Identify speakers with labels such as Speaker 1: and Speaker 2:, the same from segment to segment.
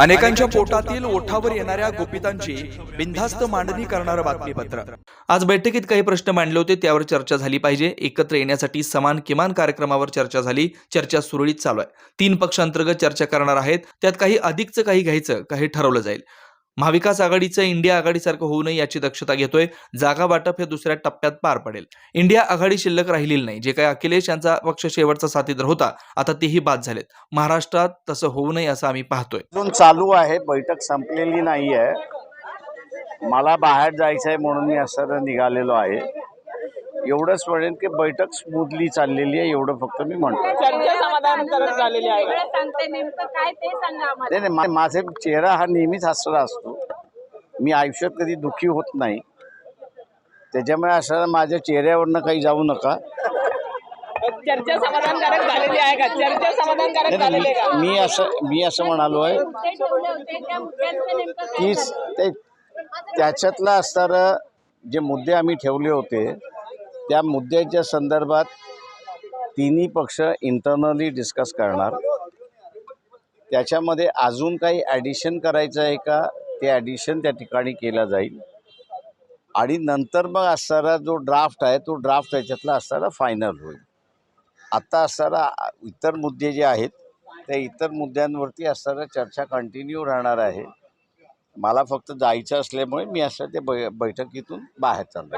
Speaker 1: अनेकांच्या पोटातील ओठावर येणाऱ्या गोपितांची बिनधास्त मांडणी करणारं बातमीपत्र. आज बैठकीत काही प्रश्न मांडले होते त्यावर चर्चा झाली पाहिजे. एकत्र येण्यासाठी समान किमान कार्यक्रमावर चर्चा झाली. चर्चा सुरळीत चालू आहे. तीन पक्षांतर्गत चर्चा करणार आहेत. त्यात काही अधिकचं काही घ्यायचं काही ठरवलं जाईल. महाविकास आघाडीचं इंडिया आघाडीसारखं होऊ नये याची दक्षता घेतोय. जागा वाटप हे दुसऱ्या टप्प्यात पार पडेल. इंडिया आघाडी शिल्लक राहिलेली नाही. जे काही अखिलेश यांचा पक्ष शेवटचा साथीदार होता. आता तेही बाद झालेत. महाराष्ट्रात तसं होऊ नये असं आम्ही पाहतोय.
Speaker 2: अजून चालू आहे. बैठक संपलेली नाही आहे मला बाहेर जायचं आहे म्हणून मी असं निघालेलो आहे. एवढंच म्हणेन की बैठक स्मूथली चाललेली आहे एवढं फक्त मी म्हणतो
Speaker 3: चर्चा समाधानकारक झालेली आहे.
Speaker 4: वेळ सांगते नेमकं काय ते सांगा आम्हाला.
Speaker 2: नाही नाही, मा- माझे चेहरा हा नेहमीच हसरा असतो. मी आयुष्यात कधी दुःखी होत नाही. त्याच्यामुळे असं माझ्या चेहऱ्यावरनं काही जाऊ नका.
Speaker 3: चर्चा समाधानकारक झालेली आहे का? चर्चा समाधानकारक झालेली आहे का?
Speaker 2: मी असं मी असं म्हणालो आहे. की त्याच्यातलं असणारं जे मुद्दे आम्ही ठेवले होते त्या मुद्द्याच्या संदर्भात तिन्ही पक्ष इंटरनली डिस्कस करणार. त्याच्यामध्ये अजून काही ॲडिशन करायचं आहे का? ते ॲडिशन त्या ठिकाणी केलं जाईल. आणि नंतर मग असणारा जो ड्राफ्ट आहे तो ड्राफ्ट त्याच्यातला असणारा फायनल होईल. आत्ता असणारा इतर मुद्दे जे आहेत त्या इतर मुद्द्यांवरती असणारा चर्चा कंटिन्यू राहणार आहे. मला फक्त जायचं असल्यामुळे मी असं ते बै बैठकीतून बाहेर चाललो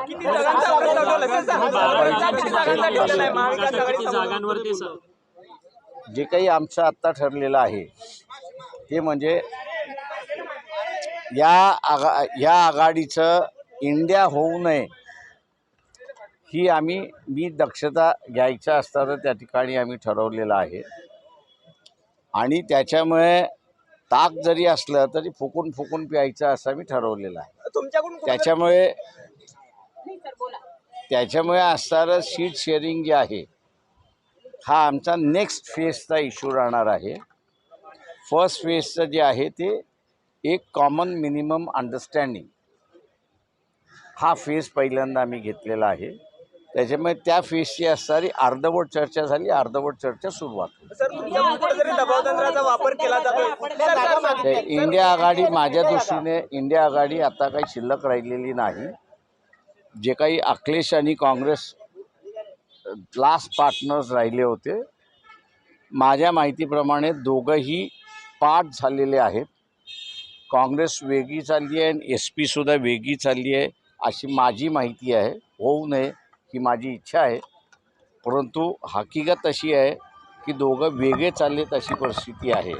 Speaker 2: जे काही आमचं आत्ता ठरलेलं आहे ते म्हणजे या आघा या आघाडीचं इंडिया होऊ नये ही आम्ही मी दक्षता घ्यायचं असताना त्या ठिकाणी आम्ही ठरवलेलं आहे. आणि त्याच्यामुळे ताक जरी असलं तरी फुकून फुकून प्यायचं असं आम्ही ठरवलेलं आहे. त्याच्यामुळे
Speaker 4: नाही सर बोला.
Speaker 2: त्याच्यामुळे असणारं सीट शेअरिंग जे आहे हा आमचा नेक्स्ट फेजचा इश्यू राहणार आहे. फर्स्ट फेजचं जे आहे ते एक कॉमन मिनिमम अंडरस्टँडिंग हा फेज पहिल्यांदा आम्ही घेतलेला आहे. त्याच्यामुळे त्या फेजची असणारी अर्धवट चर्चा झाली अर्धवट चर्चा सुरुवात. इंडिया आघाडी माझ्या दृष्टीने इंडिया आघाडी आता काही शिल्लक राहिलेली नाही. जे काही अखिलेश आणि काँग्रेस लास्ट पार्टनर्स राहिले होते माझ्या माहितीप्रमाणे दोघंही पाठ झालेले आहेत. काँग्रेस वेगळी चालली आहे आणि एस पीसुद्धा वेगळी चालली आहे अशी माझी माहिती आहे. होऊ नये ही माझी इच्छा आहे. परंतु हकीकत अशी आहे की दोघं वेगळे चाललेत अशी परिस्थिती आहे.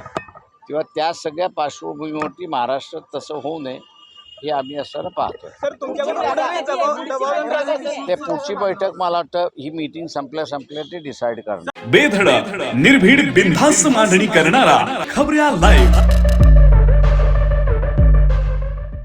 Speaker 2: किंवा त्या सगळ्या पार्श्वभूमीवरती महाराष्ट्रात तसं होऊ नये. हे आम्ही असताना पाहतो ते पुढची बैठक मला वाटतं ही मीटिंग संपल्या संपल्या ते डिसाईड करणार.
Speaker 5: बेधडक निर्भीड बिनधास्त मांडणी करणारा खबऱ्या लाईव्ह